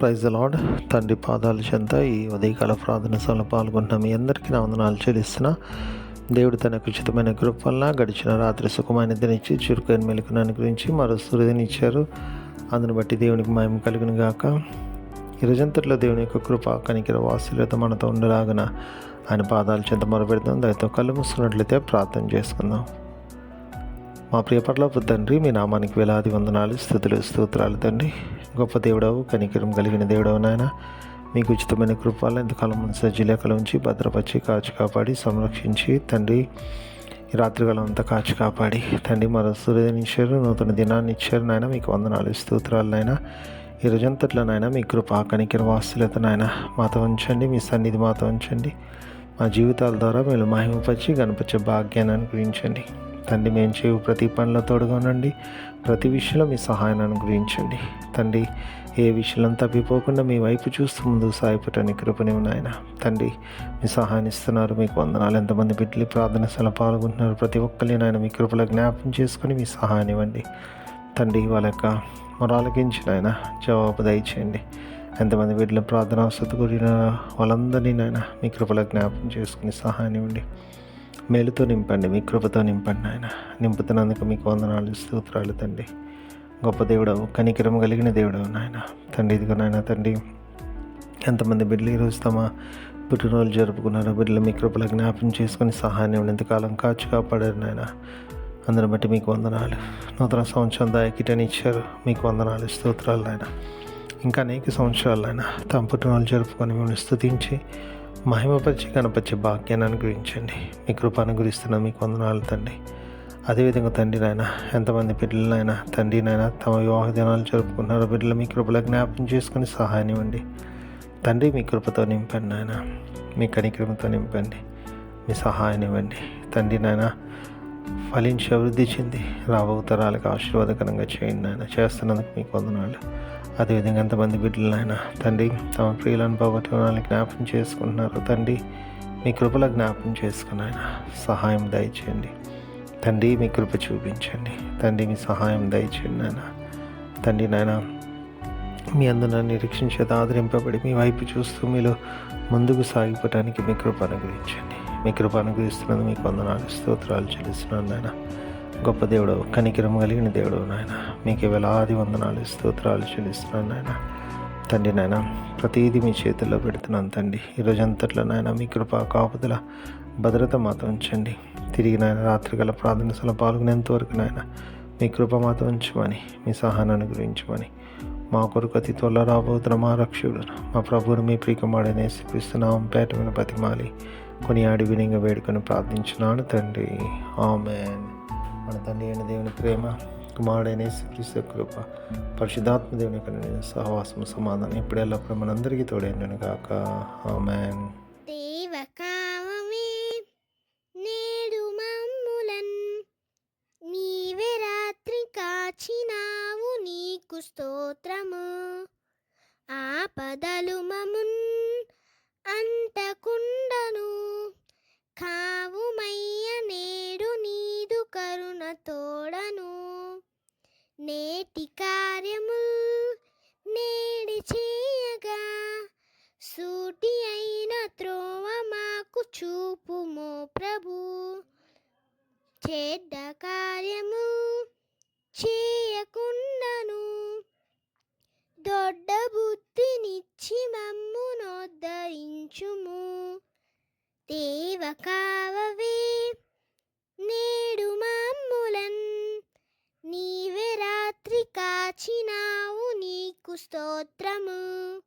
Praise lord తండ్రి పాదాలు చెంత ఈ ఉదయకాల ప్రార్థన సభలో పాల్గొంటున్న. మీ అందరికీ నా వందనాలు చెల్లిస్తున్నా. దేవుడు తన ఉచితమైన కృప వల్ల గడిచిన రాత్రి సుఖమైన దినిచ్చి చురుకైన మెలుకును గురించి మరో సూర్యుని ఇచ్చారు. అందును బట్టి దేవునికి మహిమ కలుగును గాక. ఈ రోజంతట్లో దేవుని యొక్క కృప కనికిర వాసులత మనతో ఉండలాగన ఆయన పాదాల చెంత మొరపెడదాం దానితో కళ్ళు మూసుకున్నట్లయితే ప్రార్థన చేసుకుందాం. మా ప్రియ తండ్రి మీ నామానికి వేలాది వందనాలు స్థుతులు స్తోత్రాలు తండ్రి. గొప్ప దేవుడవు కనికరం కలిగిన దేవుడవు నాయన. మీకు ఉచితమైన కృపాలు ఎంతకాలం ముందు సజ్జీలేఖల ఉంచి భద్రపరిచి కాచి కాపాడి సంరక్షించి తండ్రి రాత్రికాలం అంతా కాచి కాపాడి తండ్రి మరో సూర్యుని ఇచ్చారు నూతన దినాన్ని ఇచ్చారు నాయన. మీకు వందనాలు స్తోత్రాలు నాయన. ఈ రోజంతట్లో నాయన మీ కృప కనికర వాస్తులత నాయన. మాతో ఉంచండి మీ సన్నిధి మాతో ఉంచండి. మా జీవితాల ద్వారా మీరు మహిమపరిచి గణపరిచే భాగ్యాన్ని అనుగ్రహించండి. తండ్రి మేము చేయు ప్రతి పనిలో తోడుగానండి ప్రతి విషయంలో మీ సహాయాన్ని అనుగ్రహించండి. తండ్రి ఏ విషయంలో తప్పిపోకుండా మీ వైపు చూస్తూ ముందు సాయపడని కృపని నాయన. తండ్రి మీ సహాయాన్ని ఇస్తున్నారు మీకు వందనాలు. ఎంతమంది బిడ్డలు ప్రార్థన స్థలం పాల్గొంటున్నారు. ప్రతి ఒక్కరిని నాయన మీ కృపలో జ్ఞాపం చేసుకొని మీ సహాయాన్ని ఇవ్వండి. తండ్రి వాళ్ళ యొక్క మొరాలకించిన ఆయన జవాబు దయచేయండి. ఎంతమంది బిడ్డలు ప్రార్థన అవసరం కూడిన వాళ్ళందరినీ నాయన మీ కృపలో జ్ఞాపం చేసుకుని సహాయం ఇవ్వండి. మేలుతో నింపండి మీ కృపతో నింపండి ఆయన నింపుతున్నందుకు మీకు వందనాలు స్తోత్రాలు తండ్రి. గొప్ప దేవుడవు కనికరం కలిగిన దేవుడవు నాయన. తండ్రి ఇదిగో నాయన తండ్రి ఎంతమంది బిడ్డలు ఈరోజు తమ పుట్టినరోజు జరుపుకున్నారో బిడ్డలు మీ కృపల జ్ఞాపం చేసుకుని సహాయం ఎంతకాలం కాచి కాపాడారు నాయన. అందరం బట్టి మీకు వందనాలు. నూతన సంవత్సరం దాయకిటని ఇచ్చారు. మీకు వందనాలు స్తోత్రాలు నాయన. ఇంకా అనేక సంవత్సరాలు ఆయన తమ పుట్టినరోజు జరుపుకొని మిమ్మల్ని స్థుతించి మహిమపరిచి కనపరిచే భాగ్యాన్ని అనుగ్రహించండి. మీ కృప అనుగ్రహిస్తున్న మీకు వందనాలు తండ్రి. అదేవిధంగా తండ్రి నాయన ఎంతమంది బిడ్డలనైనా తండ్రి నాయన తమ వివాహ దినాలు జరుపుకున్నారో బిడ్డలు మీ కృపలో జ్ఞాపకం చేసుకుని సహాయం ఇవ్వండి. తండ్రి మీ కృపతో నింపండి నాయన. మీ కనికరంతో నింపండి. మీ సహాయం ఇవ్వండి. తండ్రి నాయన ఫలించి అభివృద్ధి చెంది రాబో తరాలకు ఆశీర్వాదకరంగా చేయండి నాయన. చేస్తున్నందుకు మీకు వందనాలు అదేవిధంగా ఎంతమంది బిడ్డలు ఆయన తండ్రి తమ ప్రియులను పోగొట్టుకోవాలని జ్ఞాపకం చేసుకుంటున్నారు. తండ్రి మీ కృపలో జ్ఞాపకం చేసుకుని ఆయన సహాయం దయచేయండి. తండ్రి మీ కృప చూపించండి. తండ్రి మీ సహాయం దయచేయండి నాయన. తండ్రి నాయన మీ అందరూ నిరీక్షించేది ఆదరింపబడి మీ వైపు చూస్తూ మీలో ముందుకు సాగిపోవటానికి మీ కృప అనుగ్రహించండి. మీ కృప అనుగ్రహిస్తున్నది మీకు వందనాలు స్తోత్రాలు చెల్లిస్తున్నాను నాయన. గొప్ప దేవుడు కనికిరం కలిగిన దేవుడు నాయన. మీకు వేలాది వందనాలు స్తోత్రాలు చెల్లిస్తున్నాను నాయన. తండ్రి నాయన ప్రతిదీ మీ చేతుల్లో పెడుతున్నాను తండ్రి. ఈరోజు అంతట్లో నాయన మీ కృప కాపుదల భద్రత మాతో ఉంచండి. తిరిగి నాయన రాత్రిగల ప్రార్థన సభలో పాల్గొనేంత వరకు నాయన మీ కృప మాతో ఉంచమని మీ సహాయాన్ని గురించమని మా కొరకు అతి త్వరలో రాబోతున్న మా రక్షకుడు మా ప్రభువును మీ ప్రీకమాడనే శిపిస్తున్నాం పేట మీద బతిమాలి కొని ఆడి వినింగ వేడుకొని ప్రార్థించినాను తండ్రి. ఆమెన్. మన తండ్రి అయిన దేవుని ప్రేమ కుమారుడైన యేసుక్రీస్తు కృప పరిశుధాత్మ దేవుని యొక్క సహవాసం సమాధానం ఇప్పుడు ఎల్లప్పుడు మనందరికీ తోడైండను కాక ఆమెన్. దేవకామమే నేడు మమ్ములన్ నీవే రాత్రి కాచినావు నీకు స్తోత్రము. ఆపదలు మమున్ చెడ్డ కార్యము చేయకుండాను. దొడ్డ బుద్ధినిచ్చి మమ్ము నోద్ధరించుము. దేవ కావవే నేడు మమ్ములన్. నీవే రాత్రి కాచినావు నీకు స్తోత్రము.